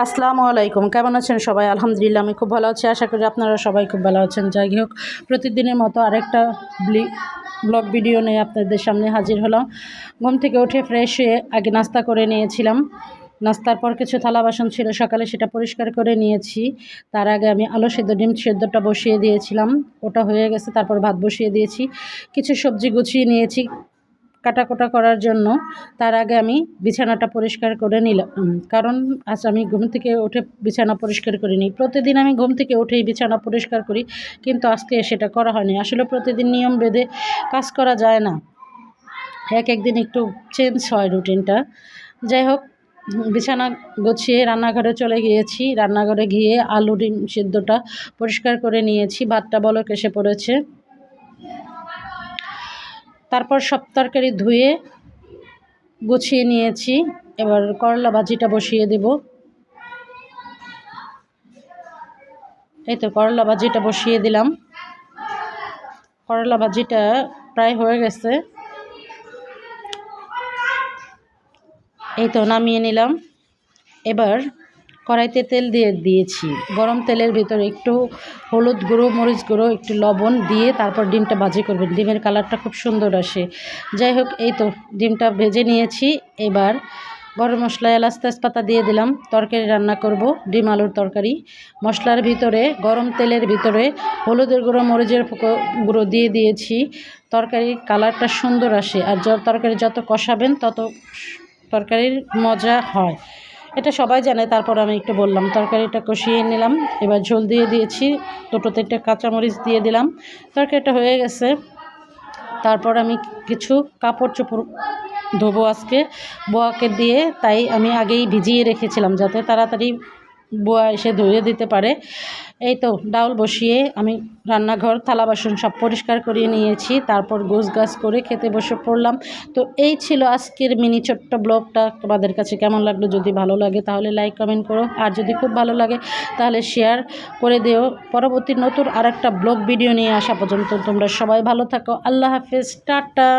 আসসালামু আলাইকুম। কেমন আছেন সবাই? আলহামদুলিল্লাহ, আমি খুব ভালো আছি। আশা করি আপনারা সবাই খুব ভালো আছেন। যাই হোক, প্রতিদিনের মতো আরেকটা ব্লগ ভিডিও নিয়ে আপনাদের সামনে হাজির হলাম। ঘুম থেকে উঠে ফ্রেশ হয়ে আগে নাস্তা করে নিয়েছিলাম। নাস্তার পর কিছু থালা বাসন ছিল, সকালে সেটা পরিষ্কার করে নিয়েছি। তার আগে আমি আলু সেদ্ধ, ডিম সেদ্ধটা বসিয়ে দিয়েছিলাম। ওটা হয়ে গেছে, তারপর ভাত বসিয়ে দিয়েছি। কিছু সবজি গুছিয়ে নিয়েছি। কাটাকোটা করার জন্য তার আগে আমি বিছানাটা পরিষ্কার করে নিলাম। কারণ আজ আমি ঘুম থেকে উঠে বিছানা পরিষ্কার করে নিই প্রতিদিন আমি ঘুম থেকে উঠেই বিছানা পরিষ্কার করি, কিন্তু আজকে সেটা করা হয়নি। আসলে প্রতিদিন নিয়ম বেঁধে কাজ করা যায় না। এক একদিন একটু চেঞ্জ হয় রুটিনটা যাই হোক, বিছানা গুছিয়ে রান্নাঘরে চলে গিয়েছি। রান্নাঘরে গিয়ে আলু ডিম সিদ্ধটা পরিষ্কার করে নিয়েছি। ভাতটা বলক এসে পড়েছে। তারপর সব তরকারি ধুয়ে গুছিয়ে নিয়েছি। এবার করলা ভাজিটা বসিয়ে দেব। এই তো করলা ভাজিটা বসিয়ে দিলাম। করলা ভাজিটা প্রায় হয়ে গেছে। এই তো নামিয়ে নিলাম। এবার কড়াইতে তেল দিয়ে দিয়েছি। গরম তেলের ভিতরে একটু হলুদ গুঁড়ো, মরিচ গুঁড়ো, একটু লবণ দিয়ে তারপর ডিমটা ভাজি করবেন। ডিমের কালারটা খুব সুন্দর আসে। যাই হোক, এই তো ডিমটা ভেজে নিয়েছি। এবার গরম মশলা, এলাচ তেজপাতা দিয়ে দিলাম। তরকারি রান্না করব, ডিম আলুর তরকারি। মশলার ভিতরে, গরম তেলের ভিতরে হলুদের গুঁড়ো, মরিচের গুঁড়ো দিয়ে দিয়েছি। তরকারির কালারটা সুন্দর আসে। আর য, তরকারি যত কষাবেন, তত তরকারির মজা হয়। এটা সবাই জানে, তারপর আমি একটু বললাম। তরকারিটা কষিয়ে নিলাম, এবার ঝোল দিয়ে দিয়েছি, দুটোতে একটা কাঁচামরিচ দিয়ে দিলাম। তরকারিটা হয়ে গেছে। তারপর আমি কিছু কাপড় চোপড় ধোবো আজকে, বোয়াকে দিয়ে, তাই আমি আগেই ভিজিয়ে রেখেছিলাম যাতে তাড়াতাড়ি বোয়া এসে ধুয়ে দিতে পারে। এই তো ডাউল বসিয়ে আমি রান্নাঘর, থালা বাসন সব পরিষ্কার করিয়ে নিয়েছি, তারপর গোছ গাছ করে খেতে বসে পড়লাম। তো এই ছিল আজকের মিনি ছোট্ট ব্লগটা। তোমাদের কাছে কেমন লাগল যদি ভালো লাগে তাহলে লাইক, কমেন্ট করো। আর যদি খুব ভালো লাগে তাহলে শেয়ার করে দিও। পরবর্তী নতুন আর একটা ব্লগ ভিডিও নিয়ে আসা পর্যন্ত তোমরা সবাই ভালো থাকো। আল্লাহ হাফেজ, টাটা।